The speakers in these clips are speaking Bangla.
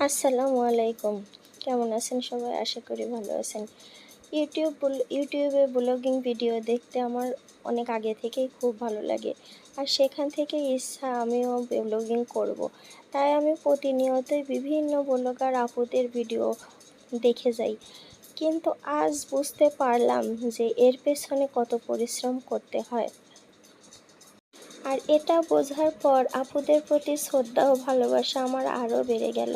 আসসালামু আলাইকুম। কেমন আছেন সবাই? আশা করি ভালো আছেন। ইউটিউব ইউটিউবে ব্লগিং ভিডিও দেখতে আমার অনেক আগে থেকেই খুব ভালো লাগে। আর সেখান থেকে ইচ্ছা আমিও ব্লগিং করব। তাই আমি প্রতিনিয়তই বিভিন্ন ব্লগার আপুদের ভিডিও দেখে যাই। কিন্তু আজ বুঝতে পারলাম যে এর পেছনে কত পরিশ্রম করতে হয়। আর এটা বোঝার পর আপুদের প্রতি শ্রদ্ধা ও ভালোবাসা আমার আরও বেড়ে গেল।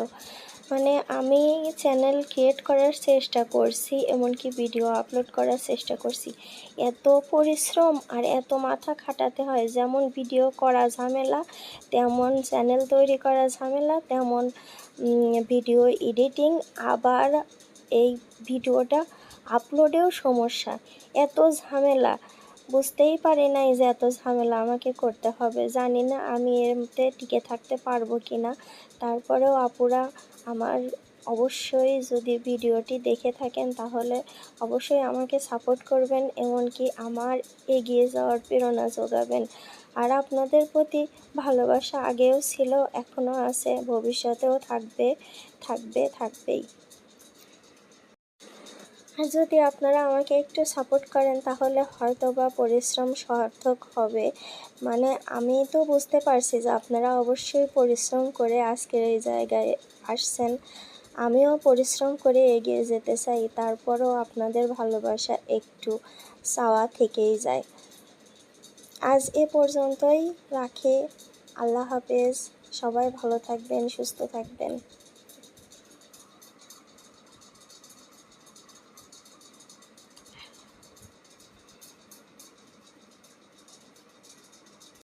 মানে আমি চ্যানেল ক্রিয়েট করার চেষ্টা করছি, এমনকি ভিডিও আপলোড করার চেষ্টা করছি। এত পরিশ্রম আর এত মাথা খাটাতে হয়, যেমন ভিডিও করা ঝামেলা, তেমন চ্যানেল তৈরি করা ঝামেলা, তেমন ভিডিও এডিটিং আবার এই ভিডিওটা আপলোডেও সমস্যা। এত ঝামেলা বুঝতেই পারি নাই যে এত ঝামেলা আমাকে করতে হবে। জানি না আমি এর মধ্যে টিকে থাকতে পারব কি না তারপরেও আপুরা আমার অবশ্যই যদি ভিডিওটি দেখে থাকেন, তাহলে অবশ্যই আমাকে সাপোর্ট করবেন, এমনকি আমার এগিয়ে যাওয়ার প্রেরণা যোগাবেন। আর আপনাদের প্রতি ভালোবাসা আগেও ছিল, এখনও আছে, ভবিষ্যতেও থাকবে থাকবে, থাকবেই। যদি আপনারা আমাকে একটু সাপোর্ট করেন, তাহলে হয়তো বা পরিশ্রম সার্থক হবে। মানে আমি তো বুঝতে পারছি যে আপনারা অবশ্যই পরিশ্রম করে আজকের এই জায়গায় আসছেন। আমিও পরিশ্রম করে এগিয়ে যেতে চাই, তারপরও আপনাদের ভালোবাসা একটু চাওয়া থেকেই যায়। আজ এ পর্যন্তই রাখি। আল্লাহ হাফেজ। সবাই ভালো থাকবেন, সুস্থ থাকবেন।